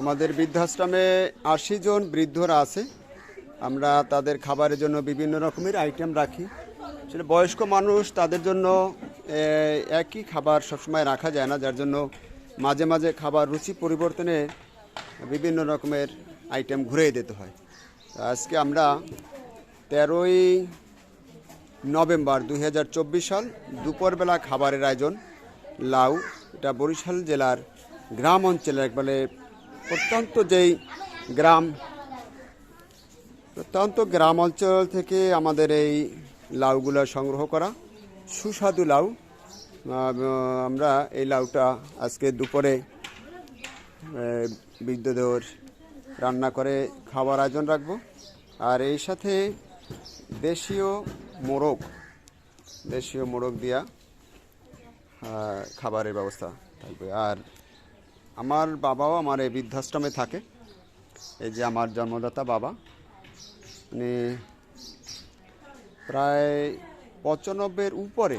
আমাদের বৃদ্ধাশ্রমে আশি জন বৃদ্ধরা আছে। আমরা তাদের খাবারের জন্য বিভিন্ন রকমের আইটেম রাখি। সেটা বয়স্ক মানুষ তাদের জন্য একই খাবার সবসময় রাখা যায় না, যার জন্য মাঝে মাঝে খাবার রুচি পরিবর্তনে বিভিন্ন রকমের আইটেম ঘুরিয়ে দিতে হয়। আজকে আমরা তেরোই নভেম্বর দু হাজার চব্বিশ সাল দুপুরবেলা খাবারের আয়োজন, লাউ। এটা বরিশাল জেলার গ্রাম অঞ্চলের একবারে প্রত্যন্ত যেই গ্রাম প্রত্যন্ত গ্রাম অঞ্চল থেকে আমাদের এই লাউগুলো সংগ্রহ করা। সুস্বাদু লাউ। আমরা এই লাউটা আজকে দুপুরে আহ, বিদ্যুতের রান্না করে খাবার আয়োজন রাখব। আর এই সাথে দেশীয় মোরগ দেশীয় মোরগ দিয়া খাবারের ব্যবস্থা থাকবে। আর আমার বাবাও আমার এই বৃদ্ধাশ্রমে থাকে। এই যে আমার জন্মদাতা বাবা মানে প্রায় পঁচানব্বইয়ের উপরে,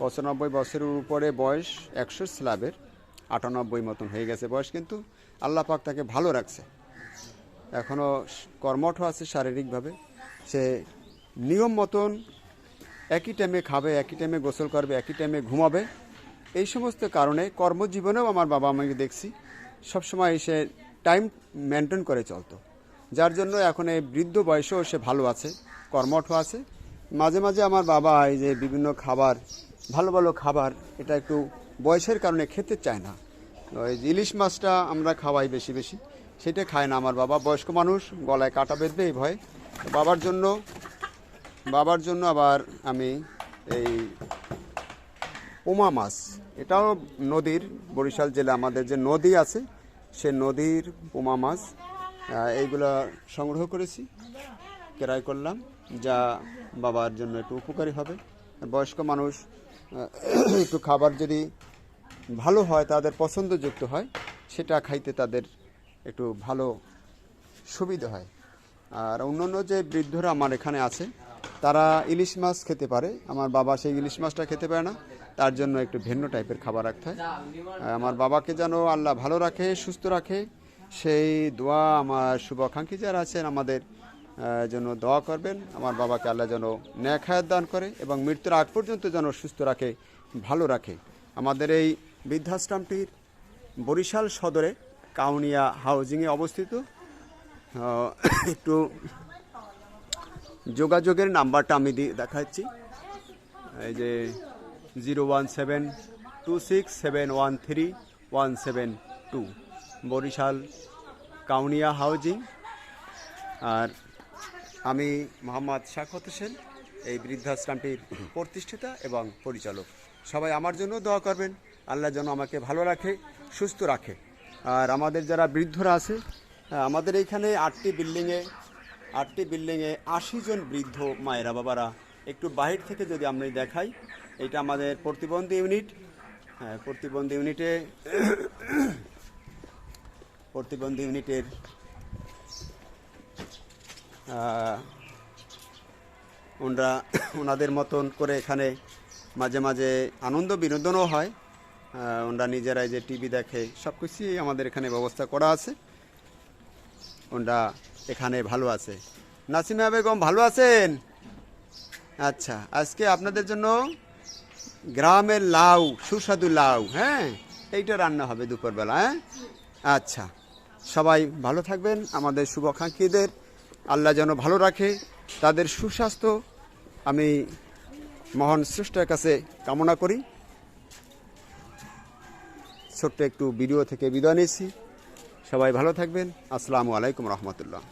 পঁচানব্বই বছরের উপরে বয়স একশো স্ল্যাবের আটানব্বই মতন হয়ে গেছে বয়স, কিন্তু আল্লাহ পাক তাকে ভালো রাখছে। এখনও কর্মঠ আছে শারীরিকভাবে। সে নিয়ম মতন একই টাইমে খাবে, একই টাইমে গোসল করবে, একই টাইমে ঘুমাবে। এই সমস্ত কারণে কর্মজীবনেও আমার বাবা আমাকে দেখছি। সবসময় সে টাইম মেনটেন করে চলতো। যার জন্য এখন এই বৃদ্ধ বয়সেও সে ভালো আছে কর্মঠ আছে। মাঝে মাঝে আমার বাবা এই যে বিভিন্ন খাবার, ভালো ভালো খাবার, এটা একটু বয়সের কারণে খেতে চায় না। ওই ইলিশ মাছটা আমরা খাওয়াই বেশি বেশি, সেটা খায় না আমার বাবা। বয়স্ক মানুষ, গলায় কাটা বেঁধবে এই ভয়ে। বাবার জন্য বাবার জন্য আবার আমি এই পোমা মাছ এটাও নদীর, বরিশাল জেলা আমাদের যে নদী আছে, সে নদীর পোমা মাছ এইগুলো সংগ্রহ করেছি, ক্রয় করলাম, যা বাবার জন্য একটু উপকারী হবে। বয়স্ক মানুষ একটু খাবার যদি ভালো হয়, তাদের পছন্দযুক্ত হয়, সেটা খাইতে তাদের একটু ভালো সুবিধা হয়। আর অন্যান্য যে বৃদ্ধরা আমার এখানে আছে, তারা ইলিশ মাছ খেতে পারে। আমার বাবা সেই ইলিশ মাছটা খেতে পারে না। তার জন্য একটু ভিন্ন টাইপের খাবার রাখতে হয়। আমার বাবাকে যেন আল্লাহ ভালো রাখে, সুস্থ রাখে, সেই দোয়া আমার শুভাকাঙ্ক্ষী যারা আছেন, আমাদের জন্য দোয়া করবেন। আমার বাবাকে আল্লাহ যেন ন্যাক হায়াত দান করে এবং মৃত্যুর আগ পর্যন্ত যেন সুস্থ রাখে, ভালো রাখে। আমাদের এই বৃদ্ধাশ্রমটির বরিশাল সদরে কাউনিয়া হাউজিংয়ে অবস্থিত। একটু যোগাযোগের নাম্বারটা আমি দেখাচ্ছি। এই যে zero one seven two six seven one three one seven two. Barishal Kaunia housing. আর আমি মোহাম্মদ শাকত হোসেন, এই বৃদ্ধাশ্রমটির প্রতিষ্ঠাতা এবং পরিচালক। সবাই আমার জন্য দোয়া করবেন। আল্লাহ যেন আমাকে ভালো রাখে, সুস্থ রাখে। আর আমাদের যারা বৃদ্ধরা আছে আমাদের এইখানে আটটি বিল্ডিংয়ে আটটি বিল্ডিংয়ে আশি জন বৃদ্ধ মায়েরা, বাবারা, একটু বাহির থেকে যদি আমরা দেখাই এটা আমাদের প্রতিবন্ধী ইউনিট। হ্যাঁ প্রতিবন্ধী ইউনিটে প্রতিবন্ধী ইউনিটের ওনারা, ওনাদের মতন করে এখানে মাঝে মাঝে আনন্দ বিনোদনও হয়। ওনারা নিজেরাই যে টিভি দেখে সব কিছুই আমাদের এখানে ব্যবস্থা করা আছে। ওনারা এখানে ভালো আছে। নাসিমা বেগম, ভালো আছেন? আচ্ছা আজকে আপনাদের জন্য গ্রামের লাউ, সুস্বাদু লাউ হ্যাঁ? এইটা রান্না হবে দুপুরবেলা হ্যাঁ? আচ্ছা সবাই ভালো থাকবেন, আমাদের শুভাকাঙ্ক্ষীদের আল্লাহ যেন ভালো রাখে, তাদের সুস্বাস্থ্য আমি মহান স্রষ্টার কাছে কামনা করি। ছোট্ট একটু ভিডিও থেকে বিদায় নিয়েছি সবাই ভালো থাকবেন। আসসালামু আলাইকুম রহমতুল্লাহ।